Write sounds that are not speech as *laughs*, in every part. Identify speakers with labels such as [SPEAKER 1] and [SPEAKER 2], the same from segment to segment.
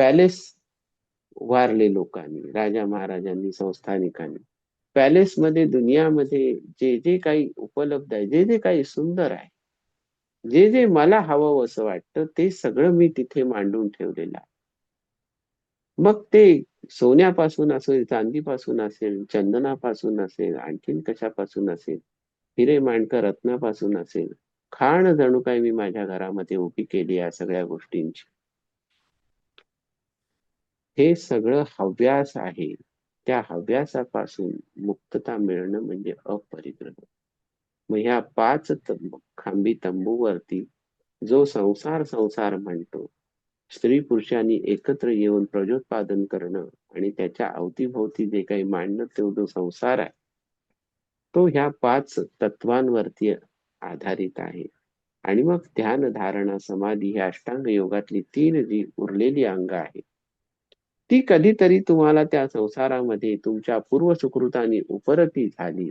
[SPEAKER 1] Palace वारले लोकांनी राजा महाराजांनी संस्थानिकांनी. पॅलेसमध्ये दुनियामध्ये जे जे काही उपलब्ध आहे जे जे काही सुंदर आहे जे जे मला हवं असं वाटतं ते सगळं मी तिथे मांडून ठेवलेलं आहे. मग ते सोन्यापासून असेल चांदीपासून असेल चंदनापासून असेल आणखीन कशापासून असेल हिरे मांडकर रत्नापासून असेल खाण जणू काय मी माझ्या घरामध्ये उभी केली या सगळ्या गोष्टींची. हे सगळं हव्यास आहे. त्या हव्यासापासून मुक्तता मिळणं म्हणजे अपरिग्रह. मग ह्या पाच खांबी तंबूवरती जो संसार संसार म्हणतो स्त्री पुरुषांनी एकत्र येऊन प्रजोत्पादन करणं आणि त्याच्या अवतीभोवती जे काही मांडणं तो जो संसार आहे तो ह्या पाच तत्वांवरती आधारित आहे. आणि मग ध्यान धारणा समाधी ही अष्टांग योगातली तीन जी उरलेली अंग आहे ती कधीतरी तुम्हाला त्या संसारामध्ये तुमच्या पूर्व सुकृताने उपरती झाली.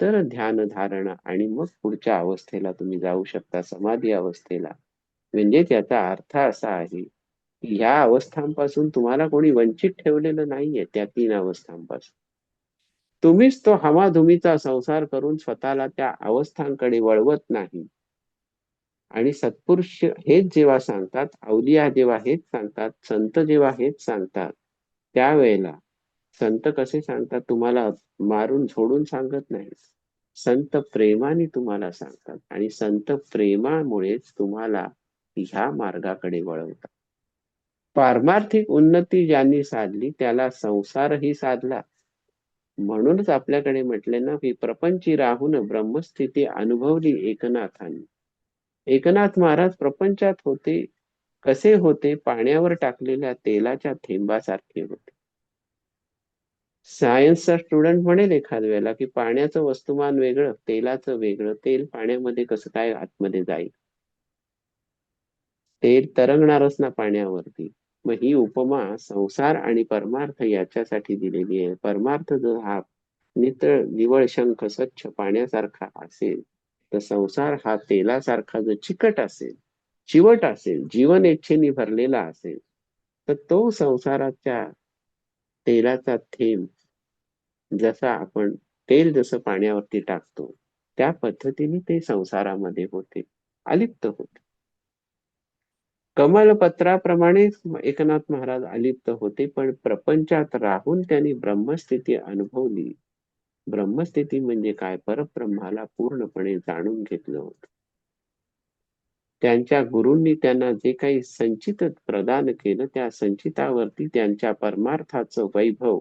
[SPEAKER 1] तर ध्यान धारणा आणि मग पुढच्या अवस्थेला तुम्ही जाऊ शकता समाधी अवस्थेला. म्हणजे त्याचा अर्थ असा आहे की ह्या अवस्थांपासून तुम्हाला कोणी वंचित ठेवलेलं नाहीये त्या तीन अवस्थांपासून. तुम्हीच तो हमाधुमीचा संसार करून स्वतःला त्या अवस्थांकडे वळवत नाही. आणि सत्पुरुष हेच जेव्हा सांगतात अवलिया जेव्हा हेच सांगतात संत जेव्हा हेच सांगतात त्यावेळेला संत कसे सांगतात तुम्हाला? मारून झोडून सांगत नाही संत प्रेमाने तुम्हाला सांगतात आणि संत प्रेमामुळेच तुम्हाला ह्या मार्गाकडे वळवतात. पारमार्थिक उन्नती ज्यांनी साधली त्याला संसारही साधला. म्हणूनच आपल्याकडे म्हटले ना की प्रपंची राहून ब्रह्मस्थिती अनुभवली एकनाथांनी. एकनाथ महाराज प्रपंचात होते कसे होते? पाण्यावर टाकलेल्या तेलाच्या थेंबासारखे होते. सायन्सचा स्टुडंट म्हणेल एखाद्या वेळेला की पाण्याचं वस्तुमान वेगळं तेलाचं वेगळं तेल पाण्यामध्ये कसं काय आतमध्ये जाईल? तेल तरंगणारच ना पाण्यावरती. मग ही उपमा संसार आणि परमार्थ याच्यासाठी दिलेली आहे. परमार्थ जर हा नितळ निवळ शंख स्वच्छ पाण्यासारखा असेल तर संसार हा तेलासारखा जर चिकट असेल चिवट असेल जीवन इच्छेने भरलेला असेल तर तो संसाराच्या तेलाचा थेंब जसा आपण तेल जसं पाण्यावरती टाकतो त्या पद्धतीने ते संसारामध्ये होते अलिप्त होते. कमलपत्राप्रमाणे एकनाथ महाराज अलिप्त होते पण प्रपंचात राहून त्यांनी ब्रह्मस्थिती अनुभवली. ब्रह्मस्थिती म्हणजे काय? परब्रह्माला पूर्णपणे जाणून घेतलं होत. त्यांच्या गुरूंनी त्यांना जे काही संचित प्रदान केलं त्या संचितावरती त्यांच्या परमार्थाचं वैभव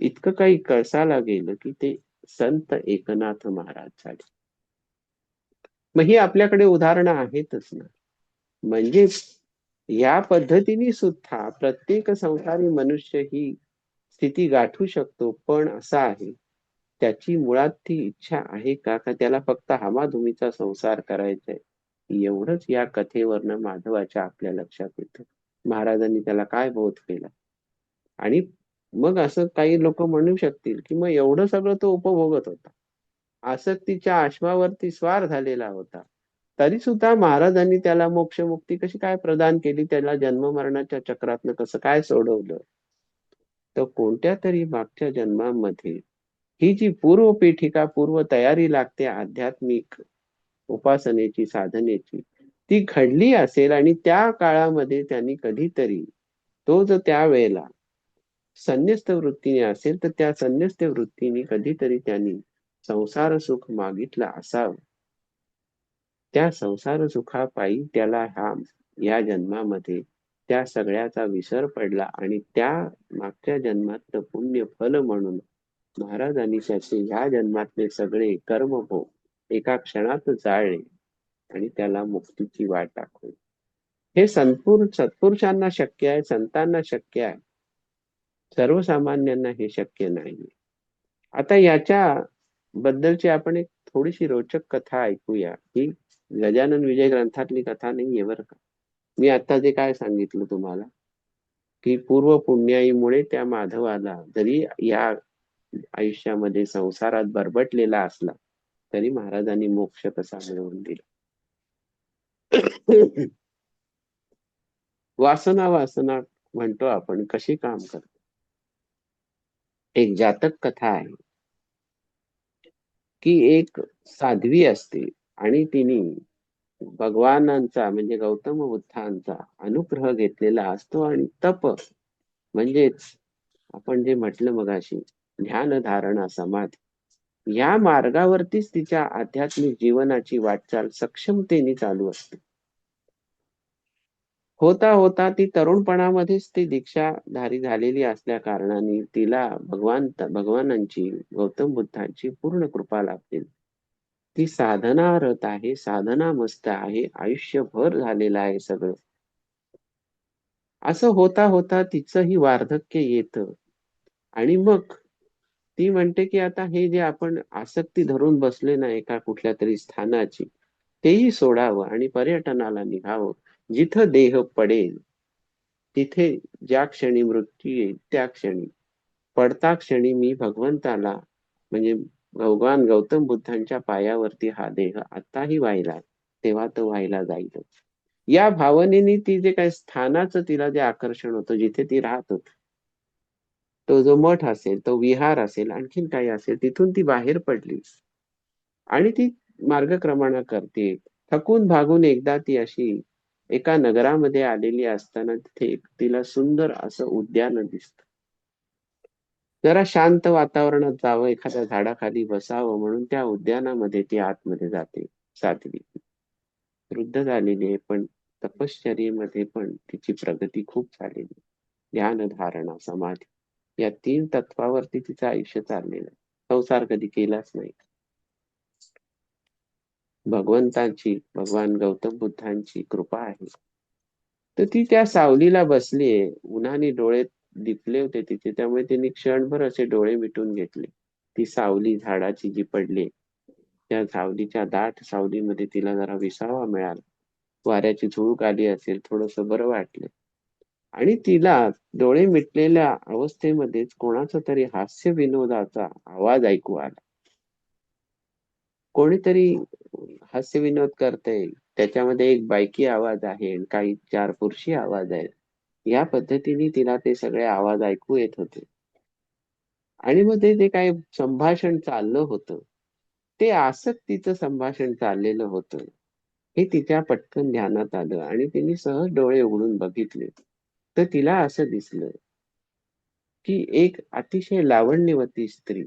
[SPEAKER 1] इतकं काही कळसाला गेलं की ते संत एकनाथ महाराज झाले. मग ही आपल्याकडे उदाहरणं आहेतच ना. म्हणजे या पद्धतीने सुद्धा प्रत्येक संसारी मनुष्य ही स्थिती गाठू शकतो पण असा आहे त्याची मुळात ती इच्छा आहे का? का त्याला फक्त हमाधुमीचा संसार करायचा आहे एवढंच या कथेवरनं माधवाच्या आपल्या लक्षात येतं. महाराजांनी त्याला काय बोध केला? आणि मग असं काही लोक म्हणू शकतील की मग एवढं सगळं तो उपभोगत होता. आसक्तीच्या आश्वावरती स्वार झालेला होता. तरी सुद्धा महाराजांनी त्याला मोक्षमुक्ती कशी काय प्रदान केली? त्याला जन्म मरणाच्या चक्रातनं कसं काय सोडवलं? तर कोणत्या तरी मागच्या जन्मामध्ये ही जी पूर्व पीठिका पूर्व तयारी लागते आध्यात्मिक उपासनेची साधनेची ती घडली असेल आणि त्या काळामध्ये त्यांनी कधीतरी तो जर त्यावेळेला संन्यस्त वृत्तीने असेल तर त्या संन्यस्त वृत्तीने कधीतरी त्यांनी संसार सुख मागितलं असावं. त्या संसार सुखापायी त्याला हा या जन्मामध्ये त्या सगळ्याचा विसर पडला आणि त्या मागच्या जन्मातलं पुण्य फल म्हणून महाराजांनी त्याचे ह्या जन्मातले सगळे कर्मभोग हो, एका क्षणात जाळले आणि त्याला मुक्तीची वाट दाखवली. हे संतपुर सत्पुरुषांना शक्य आहे संतांना शक्य आहे. सर्वसामान्यांना हे शक्य नाही. आता याच्या बद्दलची आपण एक थोडीशी रोचक कथा ऐकूया. ही गजानन विजय ग्रंथातली कथा नाहीये बरं का? मी आता जे काय सांगितलं तुम्हाला की पूर्व पुण्याईमुळे त्या माधवाला जरी या आयुष्यामध्ये संसारात बरबटलेला असला तरी महाराजांनी मोक्ष कसा मिळवून दिला? *coughs* वासना वासना म्हणतो आपण कशी काम करतो? एक जातक कथा आहे. की एक साध्वी असते आणि तिने भगवानांचा म्हणजे गौतम बुद्धांचा अनुग्रह घेतलेला असतो आणि तप म्हणजेच आपण जे म्हटलं मगाशी ध्यान धारणा समाधी. या मार्गावरतीच तिच्या आध्यात्मिक जीवनाची वाटचाल सक्षमतेने चालू असते. होता होता ती तरुणपणामध्येच ती दीक्षाधारी झालेली असल्या कारणाने तिला भगवान भगवानांची गौतम बुद्धांची पूर्ण कृपा लाभते ती साधनारत आहे साधना मस्त आहे आयुष्यभर झालेलं आहे सगळं. असं होता होता तिचंही वार्धक्य येतं. आणि मग ती म्हणते की आता हे जे आपण आसक्ती धरून बसले ना एका कुठल्या तरी स्थानाची तेही सोडावं आणि पर्यटनाला निघावं. जिथं देह पडेल तिथे ज्या क्षणी मृत्यू येईल त्या क्षणी. पडता क्षणी मी भगवंताला म्हणजे भगवान गौतम बुद्धांच्या पायावरती हा देह आताही व्हायला तेव्हा तो व्हायला जाईलच. या भावनेने ती जे काय स्थानाचं तिला जे आकर्षण होतं जिथे ती राहत होती तो जो मठ असेल तो विहार असेल आणखीन काही असेल तिथून ती बाहेर पडली आणि ती मार्गक्रमणा करते. थकून भागून एकदा ती अशी एका नगरामध्ये आलेली असताना तिथे तिला सुंदर असं उद्यान दिसत. जरा शांत वातावरणात जावं एखाद्या झाडाखाली बसावं म्हणून त्या उद्यानामध्ये ती आतमध्ये जाते सातवी. वृद्ध झालेली आहे पण तपश्चर्येमध्ये पण तिची प्रगती खूप झालेली ध्यान धारणा समाधी. या तीन तत्वावरती तिचं आयुष्य चाललेलं आहे. संसार कधी केलाच नाही. भगवंतांची भगवान गौतम बुद्धांची कृपा आहे. तर ती त्या सावलीला बसलीये उन्हाने डोळे दिपले होते तिथे त्यामुळे तिने क्षणभर असे डोळे मिटून घेतले. ती सावली झाडाची जी पडली त्या सावलीच्या दाट सावलीमध्ये तिला जरा विसावा मिळाला. वाऱ्याची झुळूक आली असेल थोडस बरं वाटलं. आणि तिला डोळे मिटलेल्या अवस्थेमध्येच कोणाचा तरी हास्य विनोदाचा आवाज ऐकू आला. कोणीतरी हास्य विनोद करतय त्याच्यामध्ये एक बायकी आवाज आहे काही चार पुरुषी आवाज आहेत. या पद्धतीने तिला ते सगळे आवाज ऐकू येत होते. आणि मग ते काय काही संभाषण चाललं होतं ते आसक्तीचं संभाषण चाललेलं होतं. हे तिच्या पटकन ध्यानात आलं आणि तिने सहज डोळे उघडून बघितले. तर तिला असं दिसलं की एक अतिशय लावण्यवती स्त्री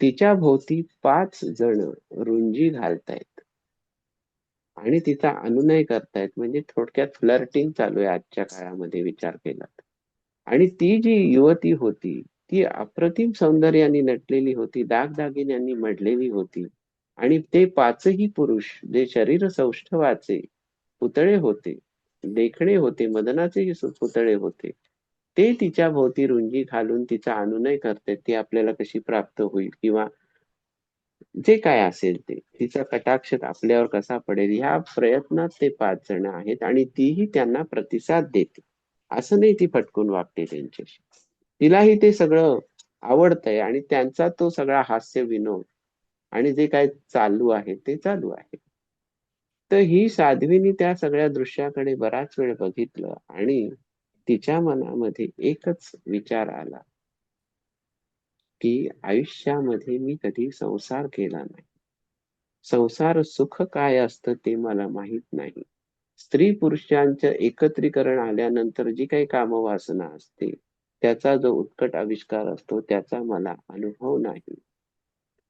[SPEAKER 1] तिच्या भोवती पाच जण रुंजी घालतायत. आणि तिचा अनुनय करतायत म्हणजे थोडक्यात फ्लर्टिंग चालू आहे आजच्या काळामध्ये विचार केला आणि ती जी युवती होती ती अप्रतिम सौंदर्याने नटलेली होती दागदागिन्यांनी मडलेली होती आणि ते पाचही पुरुष जे शरीर सौष्ठवाचे पुतळे होते देखणे होते मदनाचे पुतळे होते. ते तिच्या भोवती रुंजी घालून तिचा अनुनय करते ती आपल्याला कशी प्राप्त होईल किंवा जे काय असेल ते. तिचा कटाक्ष आपल्यावर कसा पडेल ह्या प्रयत्नात ते पाच जण आहेत आणि तीही त्यांना प्रतिसाद देते. असं नाही ती फटकून वागते त्यांच्याशी. तिलाही ते सगळं आवडतंय आणि त्यांचा तो सगळा हास्य विनोद आणि जे काय चालू आहे ते चालू आहे. तर ही साध्वीनी त्या सगळ्या दृश्याकडे बराच वेळ बघितलं आणि तिच्या मनामध्ये एकच विचार आला की आयुष्यामध्ये मी कधी संसार केला नाही. संसार सुख काय असतं ते मला माहीत नाही. स्त्री पुरुषांचं एकत्रीकरण आल्यानंतर जी काही कामवासना असते त्याचा जो उत्कट आविष्कार असतो त्याचा मला अनुभव नाही.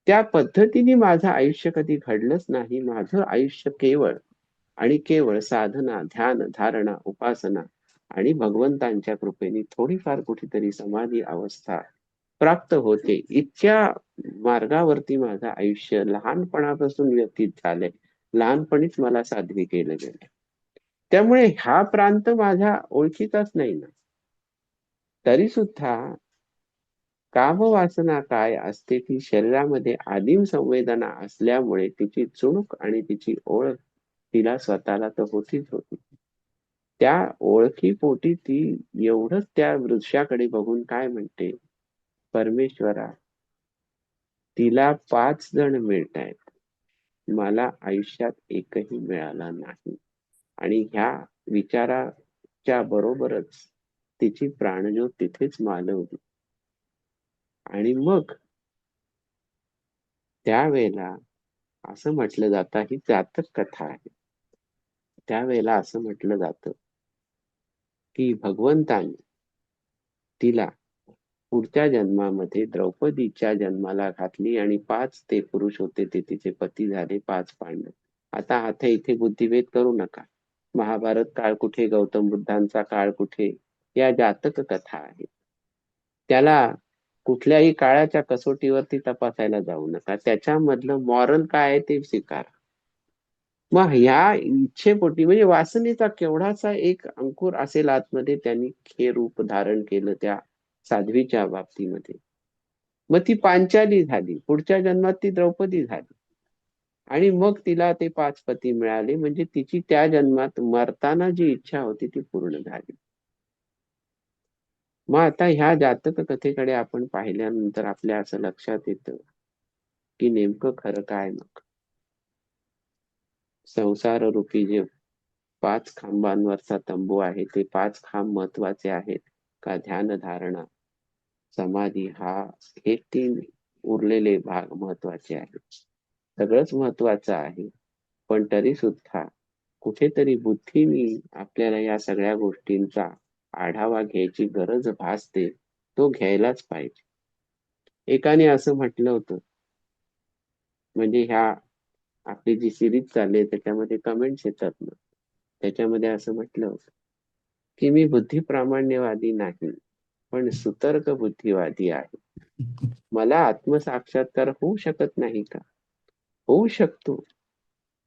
[SPEAKER 1] त्या पद्धतीने माझं आयुष्य कधी घडलंच नाही. माझं आयुष्य केवळ आणि केवळ साधना ध्यान धारणा उपासना आणि भगवंतांच्या कृपेने थोडीफार कुठेतरी समाधी अवस्था प्राप्त होते. इतक्या मार्गावरती माझं आयुष्य लहानपणापासून व्यतीत झालंय. लहानपणीच मला साध्वी केलं गेलं. त्यामुळे हा प्रांत माझ्या ओळखीचाच नाही ना. तरी सुद्धा काम वासना काय असते ती शरीरामध्ये आदिम संवेदना असल्यामुळे तिची चुणूक आणि तिची ओळख तिला स्वतःला तर होतीच होती. त्या ओळखीपोटी ती एवढंच त्या वृक्षाकडे बघून काय म्हणते? परमेश्वरा तिला पाच जण मिळत आहेत मला आयुष्यात एकही मिळाला नाही. आणि ह्या विचाराच्या बरोबरच तिची प्राणज्योत तिथेच मालवली. आणि मग त्यावेळेला असं म्हटलं जातं ही जातक कथा आहे. त्यावेळेला असं म्हटलं जातं की भगवंताने तिला पुढच्या जन्मामध्ये द्रौपदीच्या जन्माला घातली आणि पाच ते पुरुष होते ते तिचे पती झाले पाच पांडव. आता आता इथे बुद्धिभेद करू नका. महाभारत काळ कुठे गौतम बुद्धांचा काळ कुठे या जातक कथा आहेत. त्याला कुठल्याही काळाच्या कसोटीवरती तपासायला जाऊ नका. त्याच्यामधलं मॉरल काय आहे ते स्वीकारा. मग ह्या इच्छेपोटी म्हणजे वासनेचा केवढासा एक अंकुर असेल आतमध्ये त्यांनी हे रूप धारण केलं त्या साध्वीच्या बाबतीमध्ये. मग ती पांचाली झाली. पुढच्या जन्मात ती द्रौपदी झाली. आणि मग तिला ते पाच पती मिळाले. म्हणजे तिची त्या जन्मात मरताना जी इच्छा होती ती पूर्ण झाली. मग आता ह्या जातक कथेकडे आपण पाहिल्यानंतर आपल्या असं लक्षात येतं की नेमकं खरं काय मग? संसार रूपी जे पाच खांबांवरचा तंबू आहे ते पाच खांब महत्त्वाचे आहेत का ध्यान धारणा समाधी हा हे तीन उरलेले भाग महत्त्वाचे आहेत. सगळंच महत्वाचं आहे पण तरी सुद्धा कुठेतरी बुद्धीनी आपल्याला या सगळ्या गोष्टींचा आढावा घ्यायची गरज भासते तो घ्यायलाच पाहिजे. एकाने असं म्हटलं होतं. म्हणजे ह्या आपली जी सिरीज चालली आहे त्याच्यामध्ये कमेंट्स येतात ना. त्याच्यामध्ये असं म्हटलं होतं की मी बुद्धी प्रामाण्यवादी नाही पण सुतर्क बुद्धिवादी आहे. *laughs* मला आत्मसाक्षात्कार होऊ शकत नाही का? होऊ शकतो.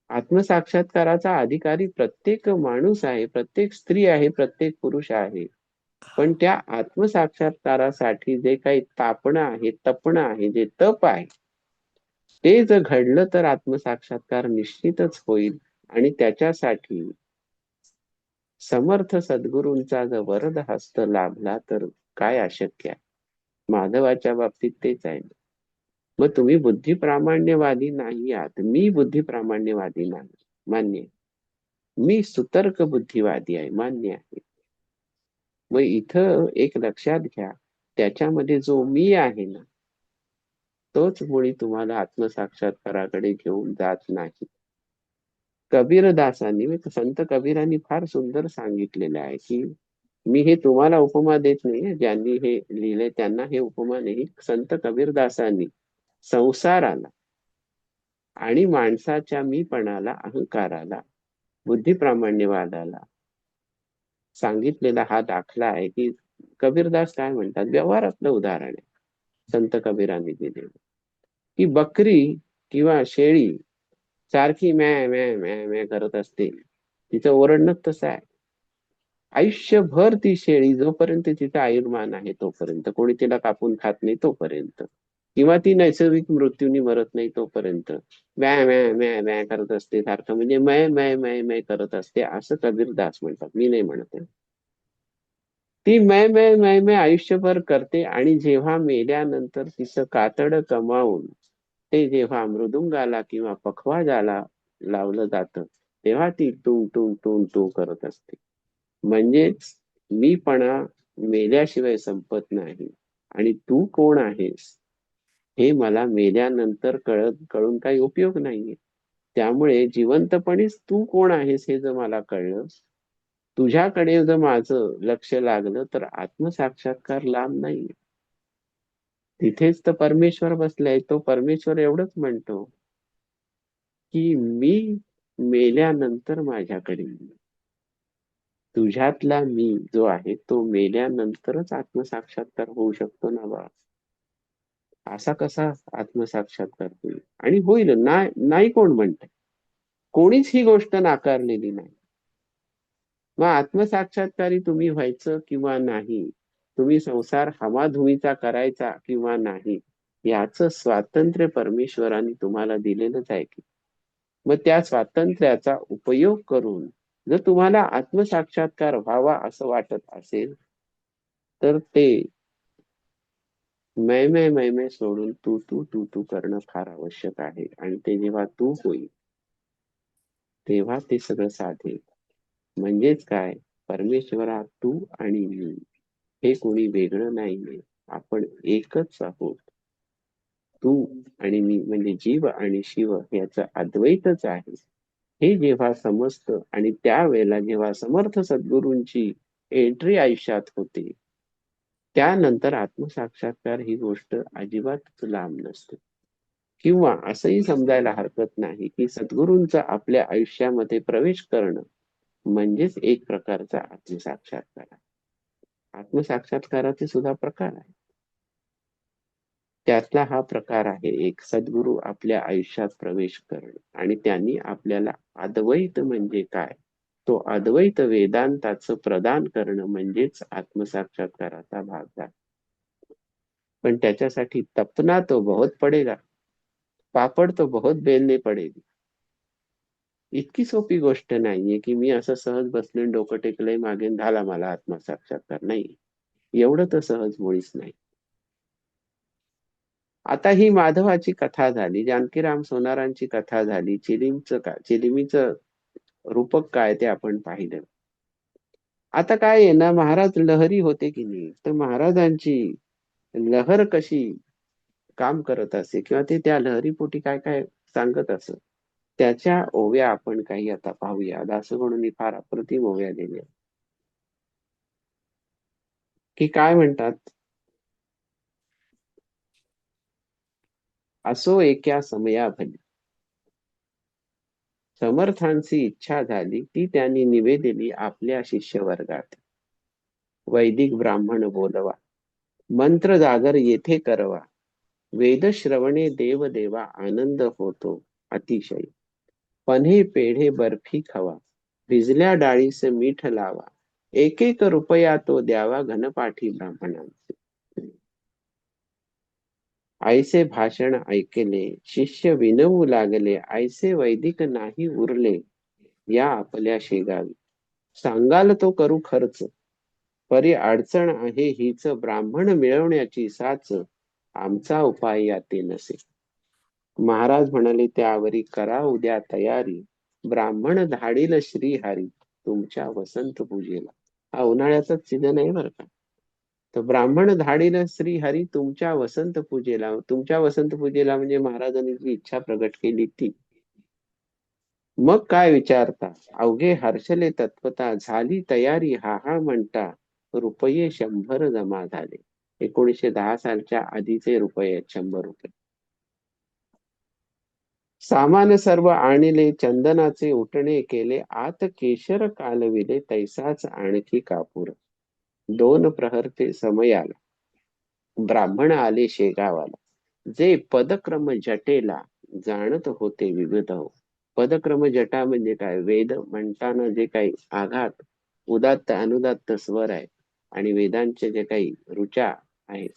[SPEAKER 1] आत्मसाक्षात्काराचा अधिकारी प्रत्येक माणूस आहे प्रत्येक स्त्री आहे प्रत्येक पुरुष आहे. पण त्या आत्मसाक्षात्कारासाठी जे काही तापणं आहे तपणं आहे जे तप आहे ते जर घडलं तर आत्मसाक्षात्कार निश्चितच होईल. आणि त्याच्यासाठी समर्थ सद्गुरूंचा जर वरद हस्त लाभला तर काय अशक्य आहे? माधवाच्या बाबतीत तेच आहे. मग तुम्ही बुद्धी प्रामाण्यवादी नाही आहात. मी बुद्धी प्रामाण्यवादी नाही. मान्य मी सुतर्क बुद्धिवादी आहे. मान्य आहे. मग इथं एक लक्षात घ्या. त्याच्यामध्ये जो मी आहे ना तोच मुळी तुम्हाला आत्मसाक्षात्काराकडे घेऊन जात नाही. कबीरदासांनी संत कबीरांनी फार सुंदर सांगितलेलं आहे की मी हे तुम्हाला उपमा देत नाही ज्यांनी हे लिहिले त्यांना हे उपमा नाही. संत कबीरदासांनी संसाराला आणि माणसाच्या मीपणाला अहंकाराला बुद्धिप्रामाण्यवादाला सांगितलेला हा दाखला आहे की कबीरदास काय म्हणतात? व्यवहारातलं उदाहरण आहे. संत कबीरांनी दिलेलं की बकरी किंवा शेळी सारखी मॅ मॅ मॅ मॅ करत असते. तिचं ओरडणं तसं आहे. आयुष्यभर ती शेळी जोपर्यंत तिचं आयुर्मान आहे तोपर्यंत. कोणी तिला कापून खात नाही तोपर्यंत. किंवा ती नैसर्गिक मृत्यूनी मरत नाही तोपर्यंत. मॅ मॅ मॅ मॅ करत असते सारखं. म्हणजे मय मय मय मय करत असते असं कबीर दास म्हणतात. मी नाही म्हणत ती मय मय मय मय आयुष्यभर करते आणि जेव्हा मेल्यानंतर तिचं कातड कमावून ते जेव्हा मृदुंगाला किंवा पखवाजाला लावलं जातं तेव्हा ती टुंग टुंग टुंग टू करत असते. म्हणजेच मीपणा मेल्याशिवाय संपत नाही. आणि तू कोण आहेस? हे मला मेल्यानंतर कळत कळून काही उपयोग नाहीये. त्यामुळे जिवंतपणीच तू कोण आहेस हे जर मला कळलं तुझ्याकडे जर माझं लक्ष लागलं तर आत्मसाक्षात्कार लांब नाही तिथेच तर परमेश्वर बसलाय तो परमेश्वर एवढंच म्हणतो की मी मेल्यानंतर माझ्याकडे तुझ्यातला मी जो आहे तो मेल्यानंतरच आत्मसाक्षात्कार होऊ शकतो ना बा असा कसा आत्मसाक्षात्कार होईल आणि होईल नाही कोण म्हणत कोणीच ही गोष्ट नाकारलेली नाही. मग आत्मसाक्षात्कारी तुम्ही व्हायचं किंवा नाही? तुम्ही संसार हवाधुमीचा करायचा किंवा नाही? याच स्वातंत्र्य परमेश्वराने तुम्हाला दिलेलंच आहे की. मग त्या स्वातंत्र्याचा उपयोग करून जर तुम्हाला आत्मसाक्षात्कार व्हावा असं वाटत असेल तर ते मय मय मय मय सोडून तू तू तू तू करणं फार आवश्यक आहे. आणि ते जेव्हा तू होईल तेव्हा ते सगळं साधेल म्हणजेच काय? परमेश्वरा तू आणि मी हे कोणी वेगळं नाहीये. आपण एकच आहोत. तू आणि मी म्हणजे जीव आणि शिव याचं अद्वैतच आहे. हे जेव्हा समजतं आणि त्यावेळेला जेव्हा समर्थ सद्गुरूंची एंट्री आयुष्यात होते त्यानंतर आत्मसाक्षात्कार ही गोष्ट अजिबातच लांब नसते. किंवा असंही समजायला हरकत नाही की सद्गुरूंचा आपल्या आयुष्यामध्ये प्रवेश करणं म्हणजेच एक प्रकारचा आत्मसाक्षात्कार आहे. आत्मसाक्षात्काराचे सुद्धा प्रकार आहेत. त्यातला हा प्रकार आहे एक सद्गुरू आपल्या आयुष्यात प्रवेश करणं आणि त्यांनी आपल्याला अद्वैत म्हणजे काय? तो अद्वैत वेदांताचं प्रदान करणं म्हणजेच आत्मसाक्षात्काराचा भाग झाला. पण त्याच्यासाठी तपना तो बहुत पडेगा पापड तो बहुत बेलने पडेल इतकी सोपी गोष्ट नाहीये की मी असं सहज बसले डोकं टेकलंय मागे झाला मला आत्मसाक्षात्कार. नाही एवढं तर सहज मुळीच नाही. आता ही माधवाची कथा झाली जानकीराम सोनारांची कथा झाली चिलिमचं का चिलिमीचं रूपक काय ते आपण पाहिलं. आता काय आहे ना महाराज लहरी होते की नाही? तर महाराजांची लहर कशी काम करत असे? किंवा ते त्या लहरीपोटी काय काय सांगत असत त्याच्या ओव्या आपण काही आता पाहूया. दास म्हणून फार अप्रतिम ओव्या दिल्या. की काय म्हणतात? असो एका समया भली समर्थांची इच्छा झाली ती त्यांनी निवेदिली आपल्या शिष्यवर्गात. वैदिक ब्राह्मण बोलवा मंत्र जागर येथे करवा वेदश्रवणे देव देवा आनंद होतो अतिशय. पन्हे पेढे बर्फी खावा भिजल्या डाळीस मीठ लावा एक एक रुपया तो द्यावा घनपाठी ब्राह्मणांचे. ऐसे भाषण ऐकले शिष्य विनवू लागले ऐसे वैदिक नाही उरले या आपल्या शेगावी. सांगाल तो करू खर्च. परी अडचण आहे हीच ब्राह्मण मिळवण्याची साच आमचा उपाय याते नसे. महाराज म्हणाले त्यावरी करा उद्या तयारी. ब्राह्मण धाडील श्रीहारी तुमच्या वसंत पूजेला. हा उन्हाळ्याचाच सीझन आहे बरं का? तर ब्राह्मण धाडीनं श्री हरी तुमच्या वसंत पूजेला तुमच्या वसंत पूजेला म्हणजे महाराजांनी जी इच्छा प्रगट केली ती. मग काय विचारता? अवघे हर्षले तत्वता झाली तयारी हा हा म्हणता रुपये शंभर जमा झाले. एकोणीशे दहा सालच्या आधीचे रुपये शंभर रुपये. सामान सर्व आणले चंदनाचे उठणे केले आत केशर कालविले तैसाच आणखी कापूर. दोन प्रहरते समय आला. ब्राह्मण आले शेगावाला. जे पदक्रम जटेला जाणत होते विविध. हो पदक्रम जटा म्हणजे काय? वेद म्हणताना जे काही आघात उदात्त अनुदात्त स्वर आहे आणि वेदांचे जे काही रुचा आहेत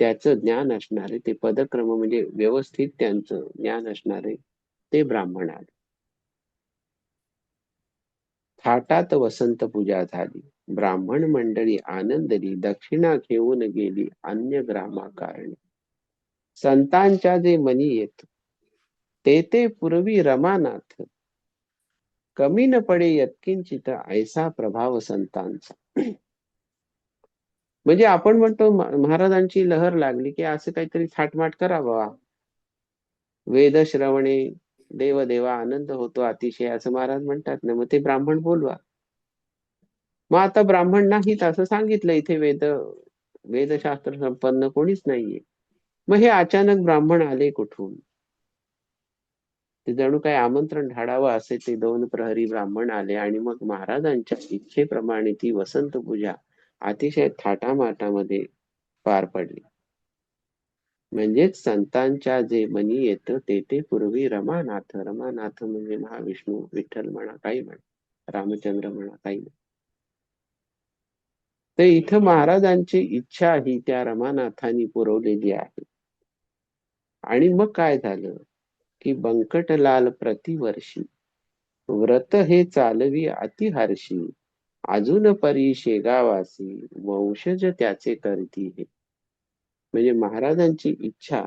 [SPEAKER 1] त्याचं ज्ञान असणारे ते पदक्रम म्हणजे व्यवस्थित त्यांचं ज्ञान असणारे ते ब्राह्मण आले. थाटात वसंत पूजा झाली. ब्राह्मण मंडळी आनंदली दक्षिणा घेऊन गेली अन्य ग्रामाकारणी. संतांच्या जे मनी येत ते ते पूर्वी रमानाथ. कमी न पडे यत्किंचित ऐसा प्रभाव संतांचा. *clears throat* म्हणजे आपण म्हणतो महाराजांची लहर लागली की असं काहीतरी थाटमाट करावा वेद श्रवणे देव देवा आनंद होतो अतिशय असं महाराज म्हणतात ना मग ते ब्राह्मण बोलवा. मग आता ब्राह्मण नाहीत असं सांगितलं इथे वेद वेदशास्त्र संपन्न कोणीच नाहीये. मग हे अचानक ब्राह्मण आले कुठून? ते जणू काय आमंत्रण ढाडावं असे ते दोन प्रहरी ब्राह्मण आले आणि मग महाराजांच्या इच्छेप्रमाणे ती वसंत पूजा अतिशय थाटामाटामध्ये पार पडली. म्हणजेच संतांच्या जे मनी येत ते ते पूर्वी रमानाथ रमानाथ म्हणजे महाविष्णू विठ्ठल म्हणा काही म्हणा रामचंद्र म्हणा काही म्हणा. तर इथं महाराजांची इच्छा ही त्या रमानाथांनी पुरवलेली आहे. आणि मग काय झालं? की बंकटलाल प्रतिवर्षी व्रत हे चालवी अतिहर्षी अजून परी शेगावासी वंशज त्याचे करती हे म्हणजे महाराजांची इच्छा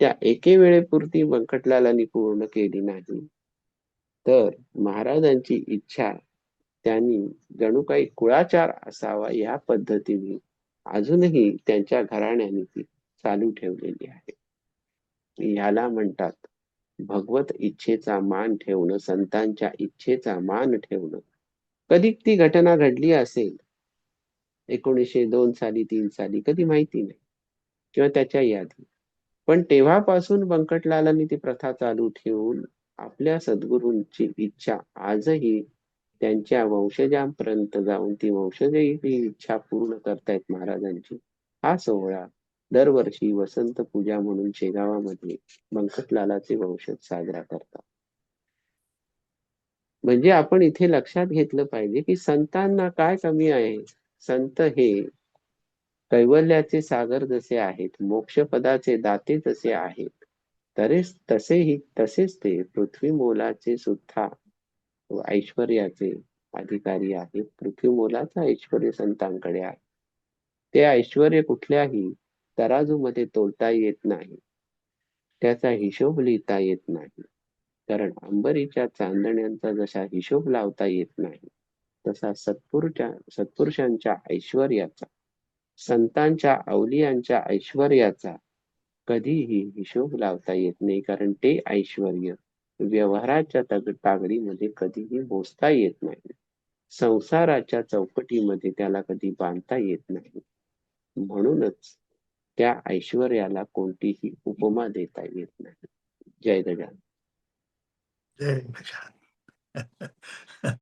[SPEAKER 1] त्या एके वेळेपुरती बंकटलालांनी पूर्ण केली नाही. तर महाराजांची इच्छा त्यांनी जणू काही कुळाचार असावा या पद्धतीने अजूनही त्यांच्या घराण्याने ती चालू ठेवलेली आहे. याला म्हणतात भगवत इच्छेचा मान ठेवणं संतांच्या इच्छेचा मान ठेवणं. कधी ती घटना घडली असेल? एकोणीसशे दोन साली तीन साली कधी माहिती नाही किंवा त्याच्या यादी. पण तेव्हापासून बंकटलालांनी ती प्रथा चालू ठेवून आपल्या सद्गुरूंची इच्छा आजही त्यांच्या वंशजांपर्यंत जाऊन ती वंशजही इच्छा पूर्ण करतायत महाराजांची. हा सोहळा दरवर्षी वसंत पूजा म्हणून शेगावामध्ये बंकटलालाचे वंशज साजरा करतात. म्हणजे आपण इथे लक्षात घेतलं पाहिजे की संतांना काय कमी आहे? संत हे कैवल्याचे सागर जसे आहेत मोक्षपदाचे दाते जसे आहेत तरेच तसेही तसेच ते पृथ्वी मोलाचे सुद्धा ऐश्वर्याचे अधिकारी आहेत. पृथ्वी मोलाचा ऐश्वर संतांकडे आहे. ते ऐश्वर कुठल्याही तराजूमध्ये तोलता येत नाही. त्याचा हिशोब लिहिता येत नाही. कारण अंबरीच्या चांदण्यांचा जसा हिशोब लावता येत नाही तसा सत्पुरुषा सत्पुरुषांच्या ऐश्वर्याचा संतांच्या अवलियांच्या ऐश्वर्याचा कधीही हिशोब लावता येत नाही. कारण ते ऐश्वर्य व्यवहाराच्या तग तागडीमध्ये कधीही मोजता येत नाही. संसाराच्या चौकटीमध्ये त्याला कधी बांधता येत नाही. म्हणूनच त्या ऐश्वर्याला कोणतीही उपमा देता येत नाही. जय गजान
[SPEAKER 2] जय गजान *laughs*